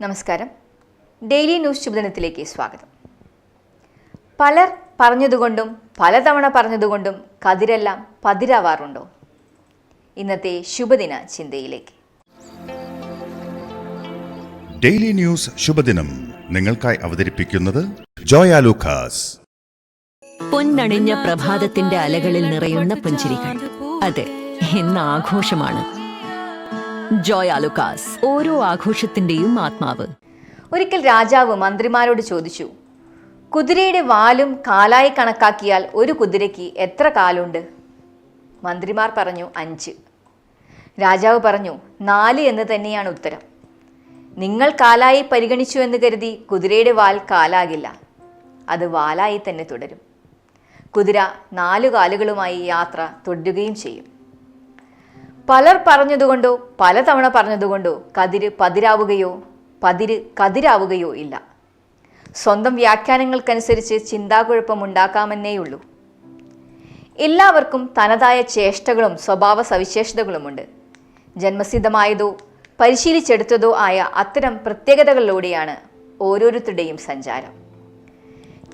നമസ്കാരം. Daily news ശുഭദിനത്തിലേക്ക് സ്വാഗതം. പലർ പറഞ്ഞതുകൊണ്ടും പലതവണ പറഞ്ഞതുകൊണ്ടും കതിരെല്ലാം പതിരാവാറുണ്ടോ? ഇന്നത്തെ ശുഭദിന ചിന്തയിലേക്ക്. ഡെയിലി ന്യൂസ് ശുഭദിനം നിങ്ങൾക്കായി അവതരിപ്പിക്കുന്നത് ജോയ ലൂക്കാസ്. പൊന്നണിഞ്ഞ പ്രഭാതത്തിന്റെ അലകളിൽ നിറയുന്ന പുഞ്ചിരികൾ. അതെ എന്ന ആഘോഷമാണ്. ജോയ് ഓരോ ആഘോഷത്തിന്റെയും ആത്മാവ്. ഒരിക്കൽ രാജാവ് മന്ത്രിമാരോട് ചോദിച്ചു കുതിരയുടെ വാലും കാലായി കണക്കാക്കിയാൽ ഒരു കുതിരയ്ക്ക് എത്ര കാലുണ്ട്? മന്ത്രിമാർ പറഞ്ഞു അഞ്ച്. രാജാവ് പറഞ്ഞു നാല് എന്ന് തന്നെയാണ് ഉത്തരം. നിങ്ങൾ കാലായി പരിഗണിച്ചു എന്ന് കരുതി കുതിരയുടെ വാൽ കാലാകില്ല. അത് വാലായി തന്നെ തുടരും. കുതിര നാലു കാലുകളുമായി യാത്ര തുടരുകയും ചെയ്യും. പലർ പറഞ്ഞതുകൊണ്ടോ പലതവണ പറഞ്ഞതുകൊണ്ടോ കതിര് പതിരാവുകയോ പതിര് കതിരാവുകയോ ഇല്ല. സ്വന്തം വ്യാഖ്യാനങ്ങൾക്കനുസരിച്ച് ചിന്താകുഴപ്പം ഉണ്ടാക്കാമെന്നേയുള്ളൂ എല്ലാവർക്കും തനതായ ചേഷ്ടകളും സ്വഭാവ സവിശേഷതകളുമുണ്ട്. ജന്മസിദ്ധമായതോ പരിശീലിച്ചെടുത്തതോ ആയ അത്തരം പ്രത്യേകതകളിലൂടെയാണ് ഓരോരുത്തരുടെയും സഞ്ചാരം.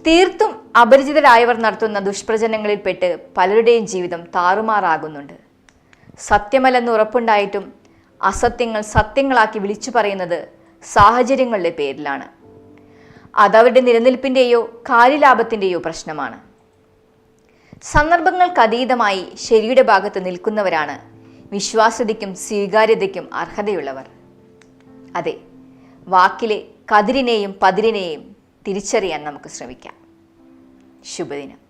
തീർത്തും അപരിചിതരായവർ നടത്തുന്ന ദുഷ്പ്രചരണങ്ങളിൽപ്പെട്ട് പലരുടെയും ജീവിതം താറുമാറാകുന്നുണ്ട്. സത്യമല്ലെന്ന് ഉറപ്പുണ്ടായിട്ടും അസത്യങ്ങൾ സത്യങ്ങളാക്കി വിളിച്ചു പറയുന്നത് സാഹചര്യങ്ങളുടെ പേരിലാണ്. അതവരുടെ നിലനിൽപ്പിന്റെയോ കാര്യലാഭത്തിന്റെയോ പ്രശ്നമാണ്. സന്ദർഭങ്ങൾക്കതീതമായി ശരിയുടെ ഭാഗത്ത് നിൽക്കുന്നവരാണ് വിശ്വാസ്യതയ്ക്കും സ്വീകാര്യതയ്ക്കും അർഹതയുള്ളവർ. അതെ വാക്കിലെ കതിരിനെയും പതിരിനെയും തിരിച്ചറിയാൻ നമുക്ക് ശ്രമിക്കാം. ശുഭദിനം.